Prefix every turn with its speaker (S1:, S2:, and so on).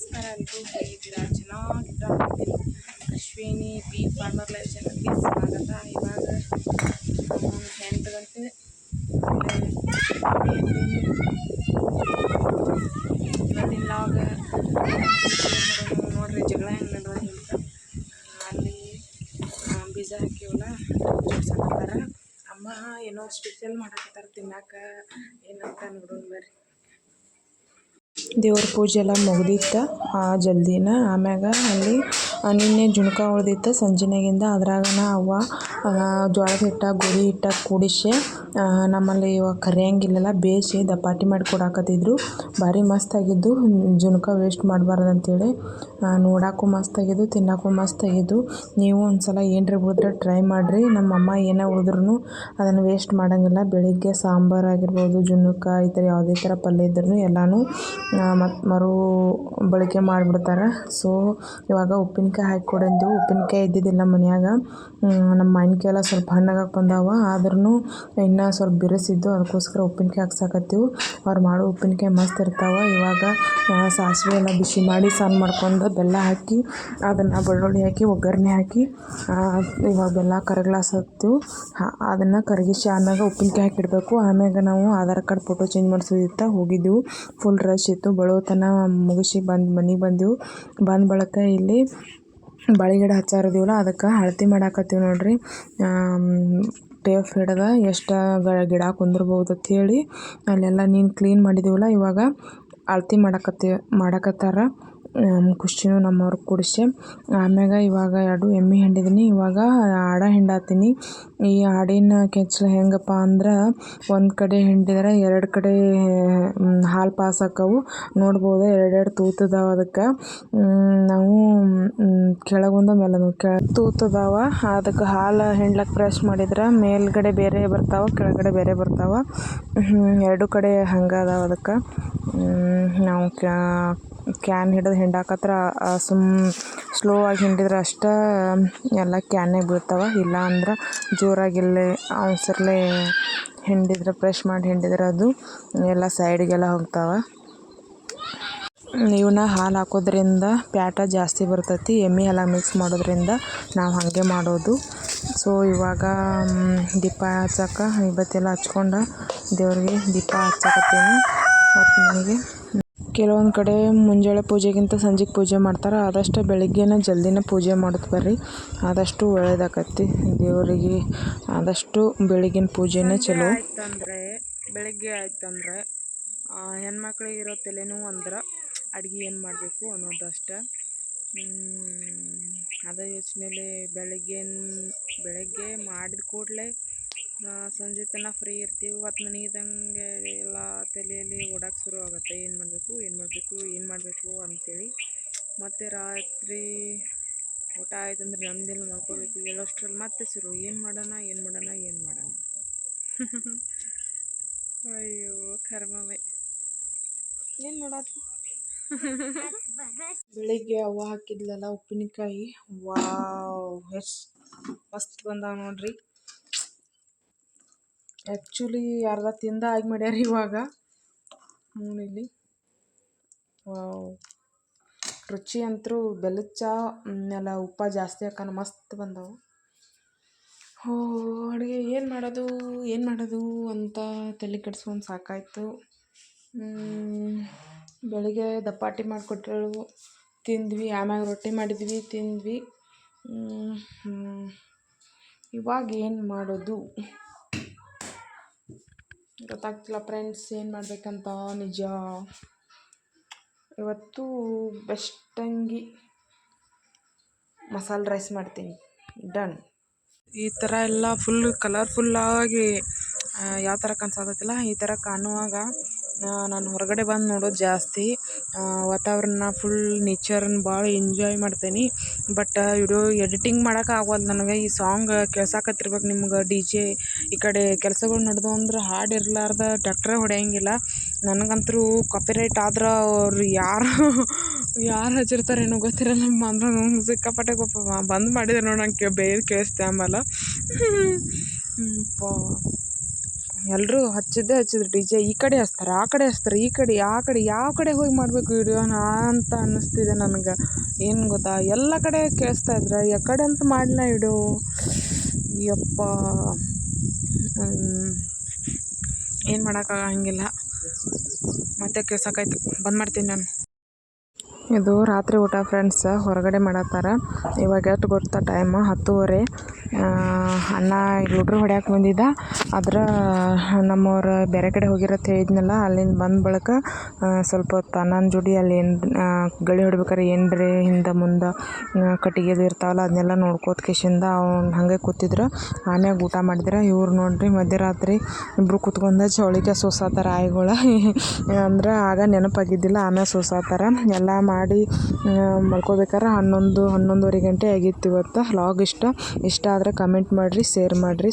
S1: ನಮಸ್ಕಾರ ಎಲ್ಲರೂ ಹೇಗಿದ್ದೀರಾ ಚೆನ್ನಾಗಿದ್ದೀರಾ. ಅಶ್ವಿನಿ, ಬಿ ಫಾರ್ಮರ್ ಲೈಫ್ ಚಾನಲ್ಗೆ ಸ್ವಾಗತ. ಇವಾಗ ಎಂಟು ಗಂಟೆ. ಇವತ್ತಿನ ಲಾಗ ನೋಡ್ರಿ, ಜಗಳ ಹೆಂಗೆ ನಡೆದ ಅಲ್ಲಿ ಬೀಜ ಹಾಕಿವಲ್ಲ ಜೋಡ್ಸಕತ್ತಾರ ಅಮ್ಮ, ಏನೋ ಸ್ಪೆಷಲ್ ಮಾಡಕತ್ತಾರ ತಿನ್ನಾಕ, ಏನಂತ ನೋಡೋಣ ಬರ್ರಿ. ದೇವ್ರ ಪೂಜೆ ಎಲ್ಲ ಮುಗ್ದಿತ್ತು. ಆ ಜಲ್ದಿನ ಆಮ್ಯಾಗ ಅಲ್ಲಿ ನಿನ್ನೆ ಜುಣ್ಕ ಉಳ್ದಿತ್ತು ಸಂಜೆನಾಗಿಂದ ಅದ್ರಾಗನ ಅವ ಜೋಳದ ಹಿಟ್ಟ, ಗೋಧಿ ಹಿಟ್ಟ ಕೂಡಿಸಿ ನಮ್ಮಲ್ಲಿ ಇವಾಗ ಕರಿಯಂಗಿಲ್ಲಲ್ಲ, ಬೇಯಿಸಿ ದಪಾಟಿ ಮಾಡಿ ಕೊಡಾಕತ್ತಿದ್ರು. ಭಾರಿ ಮಸ್ತ್ ಆಗಿದ್ದು, ಜುಣ್ಕ ವೇಸ್ಟ್ ಮಾಡಬಾರ್ದು ಅಂತೇಳಿ ನೋಡೋಕ್ಕೂ ಮಸ್ತಾಗಿದ್ದು ತಿನ್ನಕ್ಕೂ ಮಸ್ತ್ ಆಗಿದ್ದು. ನೀವು ಒಂದ್ಸಲ ಏನ್ರಿ ಉಳಿದ್ರೆ ಟ್ರೈ ಮಾಡಿರಿ. ನಮ್ಮ ಅಮ್ಮ ಏನೇ ಉಳಿದ್ರೂ ಅದನ್ನು ವೇಸ್ಟ್ ಮಾಡೋಂಗಿಲ್ಲ. ಬೆಳಿಗ್ಗೆ ಸಾಂಬಾರು ಆಗಿರ್ಬೋದು, ಜುಣಕ, ಈ ಥರ ಯಾವುದೇ ಥರ ಪಲ್ಯ ಇದ್ರೂ ಎಲ್ಲನೂ ಮತ್ತು ಮರು, ಬಳಕೆ ಮಾಡಿಬಿಡ್ತಾರೆ. ಸೊ ಇವಾಗ ಉಪ್ಪಿನಕಾಯಿ ಹಾಕಿ ಕೊಡಂದೆವು ಉಪ್ಪಿನಕಾಯಿ ಇದ್ದಿದ್ದಿಲ್ಲ ಮನ್ಯಾಗ. ನಮ್ಮ ಮಾವಿನ್ಕಾಯಿ ಎಲ್ಲ ಸ್ವಲ್ಪ ಹಣ್ಣಾಗಕ್ಕೆ ಬಂದಾವ. ಆದ್ರೂ ಇನ್ನು ಸ್ವಲ್ಪ ಬಿರುಸಿದ್ದು ಅದಕ್ಕೋಸ್ಕರ ಉಪ್ಪಿನಕಾಯಿ ಹಾಕ್ಸಾಕತ್ತೀವಿ. ಅವ್ರು ಮಾಡೋ ಉಪ್ಪಿನಕಾಯಿ ಮಸ್ತ್ ಇರ್ತಾವೆ. ಇವಾಗ ಸಾಸಿವೆ ಎಲ್ಲ ಬಿಸಿ ಮಾಡಿ ಸಾನ್ ಮಾಡ್ಕೊಂಡು ಬೆಲ್ಲ ಹಾಕಿ, ಅದನ್ನು ಬೆಳ್ಳುಳ್ಳಿ ಹಾಕಿ, ಒಗ್ಗರಣೆ ಹಾಕಿ ಇವಾಗ ಬೆಲ್ಲ ಕರಗ್ಲಾಸ್ ಹಾಕ್ತೀವಿ. ಅದನ್ನು ಕರಗಿಸಿ ಆಮ್ಯಾಗ ಉಪ್ಪಿನಕಾಯಿ ಹಾಕಿಡಬೇಕು. ಆಮ್ಯಾಗ ನಾವು ಆಧಾರ್ ಕಾರ್ಡ್ ಫೋಟೋ ಚೇಂಜ್ ಮಾಡಿಸೋದಿತ್ತ ಹೋಗಿದ್ದೆವು ಫುಲ್ ರಶ್ ಇತ್ತು. ಬಳೋತನ ಮುಗಿಸಿ ಬಂದು ಮನೆಗೆ ಬಂದೆವು. ಬಂದ ಬಳಕ ಇಲ್ಲಿ ಬಾಳೆ ಗಿಡ ಹಚ್ಚಾರದೀವಲ್ಲ ಅದಕ್ಕೆ ಅಳತೆ ಮಾಡಾಕತ್ತೀವಿ ನೋಡ್ರಿ. ಟೇಪ್ ಹಿಡ್ದು ಎಷ್ಟು ಗಿಡ ಕುಂದಿರ್ಬೋದು ಹೇಳಿ, ಅಲ್ಲೆಲ್ಲ ನೀನು ಕ್ಲೀನ್ ಮಾಡಿದ್ದೀವಲ್ಲ ಇವಾಗ ಅಳತೆ ಮಾಡಾಕತ್ತೀವಿ ಮಾಡಾಕತ್ತಾರ. ಖುಷಿನೂ ನಮ್ಮವ್ರ ಕೂಡಿಸಿ. ಆಮ್ಯಾಗ ಇವಾಗ ಎರಡು ಎಮ್ಮೆ ಹಿಂಡಿದೀನಿ. ಇವಾಗ ಆಡ ಹಿಂಡಾತೀನಿ. ಈ ಆಡಿನ ಕೆಚ್ಚಲು ಹೆಂಗಪ್ಪ ಅಂದ್ರೆ ಒಂದು ಕಡೆ ಹಿಂಡಿದ್ರೆ ಎರಡು ಕಡೆ ಹಾಲು ಪಾಸ್ ಆಕವು ನೋಡ್ಬೋದು ಎರಡೆರಡು ತೂತದಾವ ಅದಕ್ಕೆ. ನಾವು ಕೆಳಗೊಂದು ಕೆಳ ತೂತದಾವ. ಅದಕ್ಕೆ ಹಾಲು ಹಿಂಡ್ಲಕ್ಕೆ ಪ್ರೆಸ್ ಮಾಡಿದ್ರೆ ಮೇಲ್ಗಡೆ ಬೇರೆ ಬರ್ತಾವೆ, ಕೆಳಗಡೆ ಬೇರೆ ಬರ್ತಾವೆ. ಎರಡು ಕಡೆ ಹಂಗೆ ಅದಾವ ಅದಕ್ಕೆ. ನಾವು ಕ್ಯಾನ್ ಹಿಡಿದು ಹಿಂಡಾಕತ್ರ ಸುಮ್ ಸ್ಲೋ ಆಗಿ ಹಿಂಡಿದ್ರೆ ಅಷ್ಟೇ, ಎಲ್ಲ ಕ್ಯಾನ್ನಾಗ ಬೀಳ್ತಾವೆ. ಇಲ್ಲ ಅಂದ್ರೆ ಜೋರಾಗಿಲ್ಲೇ ಅವಸರ್ಲೆ ಹಿಂಡಿದ್ರೆ ಪ್ರೆಶ್ ಮಾಡಿ ಹಿಂಡಿದ್ರೆ ಅದು ಎಲ್ಲ ಸೈಡಿಗೆಲ್ಲ ಹೋಗ್ತಾವೆ. ಇವನ್ನ ಹಾಲು ಹಾಕೋದ್ರಿಂದ ಪ್ಯಾಟ ಜಾಸ್ತಿ ಬರ್ತೈತಿ, ಎಮ್ಮೆ ಎಲ್ಲ ಮಿಕ್ಸ್ ಮಾಡೋದ್ರಿಂದ ನಾವು ಹಾಗೆ ಮಾಡೋದು. ಸೊ ಇವಾಗ ದೀಪ ಹಚ್ಚಕ್ಕೆ ಇವತ್ತೆಲ್ಲ ಹಚ್ಕೊಂಡು ದೇವ್ರಿಗೆ ದೀಪ ಹಚ್ಚಕತ್ತೀನಿ. ಮತ್ತು ಮನೆಗೆ ಕೆಲವೊಂದು ಕಡೆ ಮುಂಜಾನೆ ಪೂಜೆಗಿಂತ ಸಂಜೆಗೆ ಪೂಜೆ ಮಾಡ್ತಾರೆ. ಆದಷ್ಟು ಬೆಳಗ್ಗೆನೇ ಜಲ್ದಿನೇ ಪೂಜೆ ಮಾಡೋದು ಬರ್ರಿ. ಆದಷ್ಟು ಒಳ್ಳೆಯದಾಗತ್ತಿ ದೇವರಿಗೆ ಆದಷ್ಟು ಬೆಳಗಿನ ಪೂಜೆನೇ ಚಲೋ. ಆಯ್ತಂದ್ರೆ, ಬೆಳಗ್ಗೆ ಆಯ್ತಂದ್ರೆ ಹೆಣ್ಮಕ್ಳಿಗೆ ಇರೋ ತಲೆನೋವು ಅಂದ್ರೆ ಅಡುಗೆ ಏನು ಮಾಡಬೇಕು ಅನ್ನೋದು ಅಷ್ಟೆ ಅದೇ ಯೋಚನೆಯಲ್ಲಿ ಬೆಳಗ್ಗೆ ಬೆಳಗ್ಗೆ ಮಾಡಿದ ಕೂಡಲೇ ಸಂಜೆ ತನಕ ಫ್ರೀ ಇರ್ತೀವಿ. ಮತ್ತು ಮನೆಗಿದ್ದಂಗೆ ಎಲ್ಲ ತಲೆಯಲ್ಲಿ ಓಡಕ್ಕೆ ಶುರು ಆಗುತ್ತೆ. ಏನು ಮಾಡಬೇಕು ಏನು ಮಾಡಬೇಕು ಏನು ಮಾಡಬೇಕು ಅಂತೇಳಿ. ಮತ್ತು ರಾತ್ರಿ ಊಟ ಆಯ್ತು ಅಂದ್ರೆ ನಮ್ದೆಲ್ಲ ಮಾಡ್ಕೋಬೇಕು ಹೇಳೋಷ್ಟ್ರಲ್ಲಿ ಮತ್ತೆ ಶುರು. ಏನು ಮಾಡೋಣ ಏನು ಮಾಡೋಣ ಏನು ಮಾಡೋಣ? ಅಯ್ಯೋ ಕರ್ಮವೇ. ಏನು ಮಾಡೋದು? ಬೆಳಿಗ್ಗೆ ಅವ್ವ ಹಾಕಿದ್ಲಲ್ಲ ಉಪ್ಪಿನಕಾಯಿ. ವಾವ್ ಎಷ್ಟು ಮಸ್ತ್ ಬಂದಾವ ನೋಡ್ರಿ. ಆ್ಯಕ್ಚುಲಿ ಅರ್ಧ ತಿಂದ ಆಗಿ ಮಾಡ್ಯಾರ ಇವಾಗ. ನೋಡಿ ಇಲ್ಲಿ ರುಚಿ ಅಂತೂ ಬೆಲ್ಲದ ಚಾ ಎಲ್ಲ ಉಪ್ಪ ಜಾಸ್ತಿ ಹಾಕೋಣ ಮಸ್ತ್ ಬಂದವು. ಹೋ, ಅಡುಗೆ ಏನು ಮಾಡೋದು ಏನು ಮಾಡೋದು ಅಂತ ತಲೆ ಕೆಡಿಸ್ಕೊಂಡು ಸಾಕಾಯಿತು. ಬೆಳಿಗ್ಗೆ ದಪ್ಪಾಟಿ ಮಾಡಿಕೊಟ್ರು. ತಿಂದ್ವಿ, ಆಮ್ಯಾಗ ರೊಟ್ಟಿ ಮಾಡಿದ್ವಿ, ತಿಂದ್ವಿ. ಇವಾಗ ಏನು ಮಾಡೋದು? ಗೊತ್ತಾಗ್ತಿಲ್ಲ ಫ್ರೆಂಡ್ಸ್ ಏನು ಮಾಡಬೇಕಂತ, ನಿಜ. ಇವತ್ತು ಬೆಸ್ಟಂಗಿ ಮಸಾಲೆ ರೈಸ್ ಮಾಡ್ತೀನಿ. ಡನ್ ಈ ಥರ ಎಲ್ಲ ಫುಲ್ ಕಲರ್ಫುಲ್ಲಾಗಿ ಯಾವ ಥರ ಕಾಣಿಸೋದತ್ತಿಲ್ಲ ಈ ಥರ ಕಾಣುವಾಗ ನಾನು ಹೊರಗಡೆ ಬಂದು ನೋಡೋದು ಜಾಸ್ತಿ. ವಾತಾವರಣ ಫುಲ್ ನೇಚರನ್ನ ಭಾಳ ಎಂಜಾಯ್ ಮಾಡ್ತೀನಿ. ಬಟ್ ವಿಡಿಯೋ ಎಡಿಟಿಂಗ್ ಮಾಡೋಕೆ ಆಗವಲ್ದು ನನಗೆ. ಈ ಸಾಂಗ್ ಕೇಳ್ಸಕತ್ತಿರ್ಬೇಕು ನಿಮ್ಗೆ ಡಿ ಜೆ ಈ ಕಡೆ ಕೆಲಸಗಳು ನಡೆದು ಅಂದ್ರೆ ಹಾಡು ಇರಲಾರ್ದ ಟ್ಯಾಕ್ಟ್ರೇ ಹೊಡೆಯಂಗಿಲ್ಲ. ನನಗಂತೂ ಕಾಪಿರೈಟ್ ಆದ್ರೆ ಅವ್ರು ಯಾರು ಯಾರು ಹಚ್ಚಿರ್ತಾರೇನೋ ಗೊತ್ತಿರಲ್ಲ. ಅಂದ್ರೆ ನಂಗೆ ಸಿಕ್ಕಾಪಟ್ಟೆ ಕೋಪ ಬಂದ್ ಮಾಡಿದ್ರೆ ನೋಡಿ ನಂಗೆ ಬೇರೆ ಕೇಳಿಸ್ತೆ ಆಮೇಲೆ ಯಪ್ಪಾ ಎಲ್ಲರೂ ಹಚ್ಚಿದ್ದೇ ಹಚ್ಚಿದ್ರು ಡಿ ಜೆ. ಈ ಕಡೆ ಹಚ್ತಾರೆ, ಆ ಕಡೆ ಹಚ್ತಾರೆ, ಈ ಕಡೆ, ಆ ಕಡೆ, ಯಾವ ಕಡೆ ಹೋಗಿ ಮಾಡಬೇಕು ವಿಡಿಯೋನ ಅಂತ ಅನ್ನಿಸ್ತಿದೆ ನನಗೆ. ಏನು ಗೊತ್ತಾ, ಎಲ್ಲ ಕಡೆ ಕೇಳಿಸ್ತಾ ಇದ್ರೆ ಯಾಕಡೆ ಅಂತ ಮಾಡಲ ಇಡು. ಯಪ್ಪ. ಏನು ಮಾಡೋಕ್ಕಾಗಂಗಿಲ್ಲ ಮತ್ತೆ ಕೇಳ್ಸೋಕ್ಕಾಯ್ತು. ಬಂದ್ ಮಾಡ್ತೀನಿ ನಾನು. ಇದು ರಾತ್ರಿ ಊಟ ಫ್ರೆಂಡ್ಸ್ ಹೊರಗಡೆ ಮಾಡತ್ತಾರ. ಇವಾಗ ಎಷ್ಟು ಗೊತ್ತಾ ಟೈಮ್ ಹತ್ತುವರೆ. ಅಣ್ಣ ಲೂಡ್ರು ಹೊಡ್ಯಾಕೆ ಬಂದಿದ್ದ. ಆದ್ರೆ ನಮ್ಮವ್ರು ಬೇರೆ ಕಡೆ ಹೋಗಿರತ್ತೆ ಹೇಳಿದ್ನಲ್ಲ, ಅಲ್ಲಿಂದ ಬಂದ ಬಳಿಕ ಸ್ವಲ್ಪ ಹೊತ್ತು ಅಣ್ಣನ ಜೋಡಿ ಅಲ್ಲಿ ಏನು ಗಳಿ ಹೊಡ್ಬೇಕಾರೆ ಏನ್ರಿ, ಹಿಂದೆ ಮುಂದೆ ಕಟ್ಟಿಗೆದು ಇರ್ತಾವಲ್ಲ, ಅದನ್ನೆಲ್ಲ ನೋಡ್ಕೋತ ಕಿಶಿಂದ ಅವ್ನು ಹಾಗೆ ಕೂತಿದ್ರು. ಆಮ್ಯಾಗ ಊಟ ಮಾಡಿದ್ರೆ, ಇವ್ರು ನೋಡ್ರಿ ಮಧ್ಯರಾತ್ರಿ ಇಬ್ಬರು ಕುತ್ಕೊಂಡ ಚೌಳಿಗೆ ಸೋಸಾತಾರ ಆಯ್ಗಳು. ಅಂದ್ರೆ ಆಗ ನೆನಪಾಗಿದ್ದಿಲ್ಲ, ಆಮ್ಯಾಗ ಸೋಸಾತಾರ. ಎಲ್ಲ ಮಾಡಿ ಮಲ್ಕೋಬೇಕಾರೆ ಹನ್ನೊಂದು, ಹನ್ನೊಂದುವರೆ ಗಂಟೆ ಆಗಿತ್ತು ಇವತ್ತು, ಲಾಗ್ ಇಷ್ಟ. ಇಷ್ಟ ಆದರೆ ಕಮೆಂಟ್ ಮಾಡಿರಿ ಸೇರ್ ಮಾಡಿರಿ.